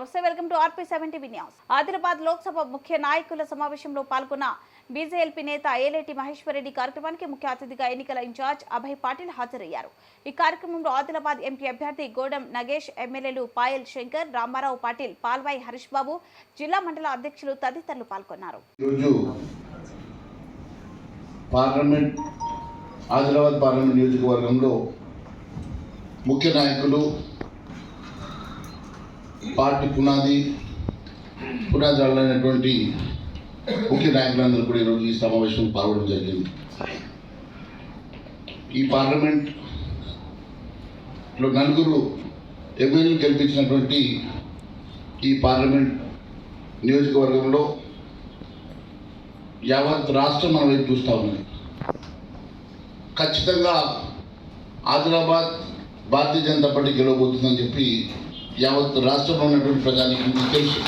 నమస్తే welcome to RP seventy news. Adilabad Lok Sabha ముఖ్య నాయకుల సమావేశంలో పాల్గొన్న బీజేఎల్పీ నేత ఏలేటి మహేశ్వరరెడ్డి కార్యక్రమానికి ముఖ్య అతిథిగా ఎన్నికల ఇన్ఛార్జ్ అభయ్ పాటిల్ హాజరయ్యారు. ఈ కార్యక్రమంలో ఆదిలాబాద్ ఎంపీ అభ్యర్థి గోడం నగేష్ ఎమ్మెల్యేలు పాయల్ శంకర్ రామారావు పాటిల్ పాల్వాయి హరీష్ బాబు జిల్లా మండల అధ్యక్షులు తదితరులు పాల్గొన్నారు. పార్లమెంట్ ఆదిలాబాద్ పార్లమెంట్ నియోజకవర్గంలో ముఖ్య నాయకులు పార్టీ పునాది పునాదాలైనటువంటి ముఖ్య నాయకులందరూ కూడా ఈరోజు ఈ సమావేశం పాల్గొనడం జరిగింది. ఈ పార్లమెంట్లో నలుగురు ఎమ్మెల్యేలు గెలిపించినటువంటి ఈ పార్లమెంట్ నియోజకవర్గంలో యావత్ రాష్ట్రం మన వైపు చూస్తూ ఉన్నది ఖచ్చితంగా ఆదిలాబాద్ భారతీయ జనతా పార్టీ గెలవబోతుందని చెప్పి యావత్ రాష్ట్రంలో ఉన్నటువంటి ప్రజానికి తెలుసు.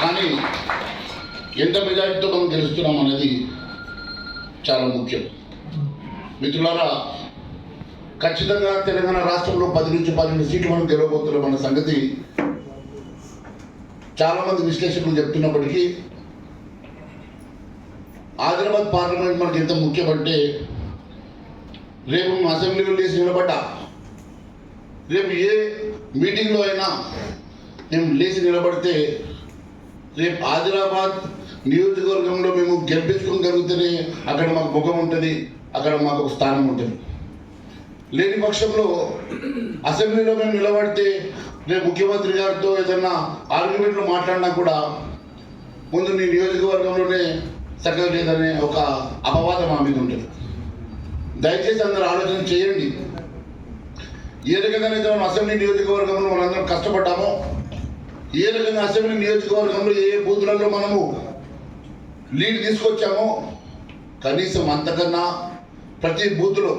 కానీ ఎంత మెజారిటీతో మనం గెలుస్తున్నాం అనేది చాలా ముఖ్యం. మిత్రులారా ఖచ్చితంగా తెలంగాణ రాష్ట్రంలో పది నుంచి పన్నెండు సీట్లు మనం గెలవబోతున్నాం అన్న సంగతి చాలామంది విశ్లేషకులు చెప్తున్నప్పటికీ ఆదిలాబాద్ పార్లమెంట్ మనకి ఎంత ముఖ్యమంటే రేపు అసెంబ్లీ అసెంబ్లీలో లేచి నిలబడ్డా. రేపు ఏ మీటింగ్లో అయినా మేము లేచి నిలబడితే రేపు ఆదిలాబాద్ నియోజకవర్గంలో మేము గెలిపించుకోగలిగితేనే అక్కడ మాకు ముఖం ఉంటుంది అక్కడ మాకు ఒక స్థానం ఉంటుంది. లేని పక్షంలో అసెంబ్లీలో మేము నిలబడితే రేపు ముఖ్యమంత్రి గారితో ఏదన్నా ఆర్గ్యుమెంట్లు మాట్లాడినా కూడా ముందు నీ నియోజకవర్గంలోనే చక్కగా లేదనే ఒక అపవాదం మా మీద ఉంటుంది. దయచేసి అందరు ఆలోచన చేయండి. ఏ రకంగానైతే మనం అసెంబ్లీ నియోజకవర్గంలో మనందరం కష్టపడ్డామో. ఏ రకంగా అసెంబ్లీ నియోజకవర్గంలో ఏ బూతులలో మనము లీడ్ తీసుకొచ్చామో కనీసం అంతకన్నా ప్రతి బూత్లో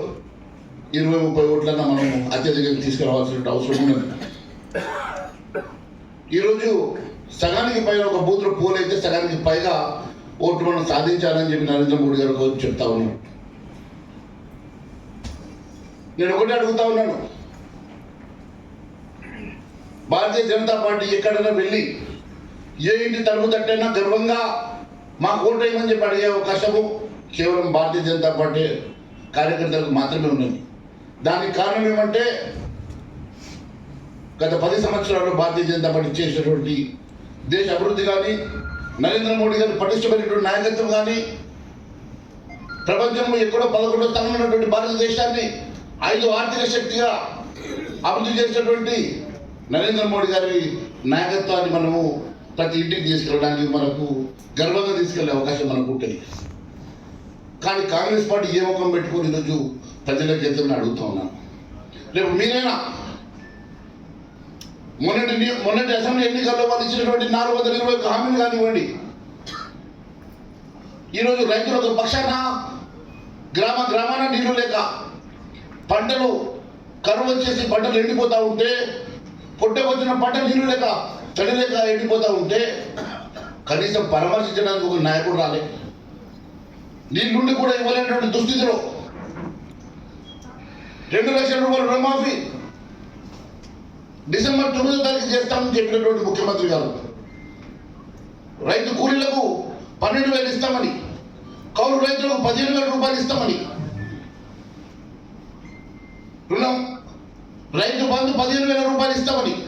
ఇరవై ముప్పై ఓట్లన్నా మనం అత్యధికంగా తీసుకురావాల్సిన అవసరం ఉన్నది. ఈరోజు సగానికి పైన ఒక బూత్లో పోల్ అయితే సగానికి పైగా ఓట్లు మనం సాధించాలని చెప్పి నరేంద్ర మోడీ గారు చెప్తా ఉన్నాను నేను ఒకటి అడుగుతా ఉన్నాను. భారతీయ జనతా పార్టీ ఎక్కడైనా వెళ్ళి ఏ ఇంటి తలుపు తట్టైనా గర్వంగా మాకు కోటేయమని చెప్పి అడిగే అవకాశము కేవలం భారతీయ జనతా పార్టీ కార్యకర్తలకు మాత్రమే ఉన్నది. దానికి కారణం ఏమంటే గత పది సంవత్సరాల్లో భారతీయ జనతా పార్టీ చేసినటువంటి దేశ అభివృద్ధి కానీ నరేంద్ర మోడీ గారు పటిష్టమైనటువంటి నాయకత్వం కానీ ప్రపంచంలో ఎక్కడో పదకొండో స్థానంలో ఉన్నటువంటి భారతదేశాన్ని ఐదు ఆర్థిక శక్తిగా అభివృద్ధి చేసినటువంటి నరేంద్ర మోడీ గారి నాయకత్వాన్ని మనము ప్రతి ఇంటికి తీసుకెళ్ళడానికి మనకు గర్వంగా తీసుకెళ్ళే అవకాశం మనకు ఉంటుంది. కానీ కాంగ్రెస్ పార్టీ ఏ ముఖం పెట్టుకొని ఈరోజు ప్రజలకు ఎంతమని అడుగుతా ఉన్నాను రేపు మీరైనా మొన్నటి మొన్నటి అసెంబ్లీ ఎన్నికల్లో వాళ్ళు ఇచ్చినటువంటి నాలుగు వందల ఇరవై ఒక హామీలు కానివ్వండి. ఈరోజు రైతులు ఒక పక్షాన గ్రామ గ్రామాన నీళ్ళు లేక పంటలు కరువు వచ్చేసి పంటలు ఎండిపోతూ ఉంటే పొట్టే వచ్చిన పంట నీళ్ళు లేక తడి లేక ఎండిపోతూ ఉంటే కనీసం పరామర్శించడానికి ఒక నాయకుడు రాలే. నీళ్ళుండి కూడా ఇవ్వలేనటువంటి దుస్థితిలో రెండు లక్షల రూపాయలు రుణమాఫీ డిసెంబర్ తొమ్మిదో తారీఖు చేస్తామని చెప్పినటువంటి ముఖ్యమంత్రి గారు. రైతు కూలీలకు పన్నెండు వేలు ఇస్తామని కౌలు రైతులకు పదిహేను వేల రూపాయలు ఇస్తామని. రుణం రైతు బంధు పదిహేను వేల రూపాయలు ఇస్తామని.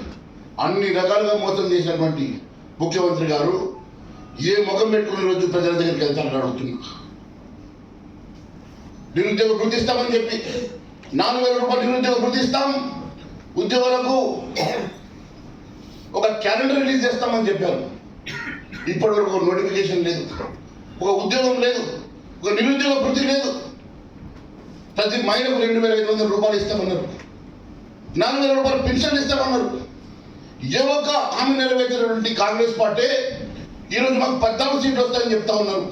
అన్ని రకాలుగా మోసం చేసినటువంటి ముఖ్యమంత్రి గారు ఏ ముఖం పెట్టుకునే రోజు ప్రజల దగ్గరికి వెళ్తారని అడుగుతున్నా. నిరుద్యోగ వృద్ధి ఇస్తామని చెప్పి. నాలుగు వేల రూపాయలు నిరుద్యోగ వృద్ధి ఇస్తాం. ఉద్యోగులకు ఒక క్యాలెండర్ రిలీజ్ చేస్తామని చెప్పారు. ఇప్పటి వరకు ఒక నోటిఫికేషన్ లేదు. ఒక ఉద్యోగం లేదు. ఒక నిరుద్యోగ వృద్ధి లేదు. ప్రతి మహిళకు రెండు వేల ఐదు వందల రూపాయలు ఇస్తామన్నారు. నాలుగు వేల రూపాయలు పెన్షన్ ఇస్తామన్నారు. ఏ ఒక్క హామీ నెరవేర్చినటువంటి కాంగ్రెస్ పార్టీ ఈరోజు మాకు పద్నాలుగు సీట్లు వస్తాయని చెప్తా ఉన్నారు.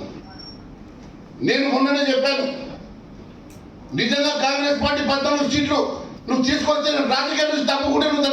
నేను మొన్ననే చెప్పాను. నిజంగా కాంగ్రెస్ పార్టీ పద్నాలుగు సీట్లు నువ్వు తీసుకొస్తే రాజకీయాల నుంచి తప్పకుండా నువ్వు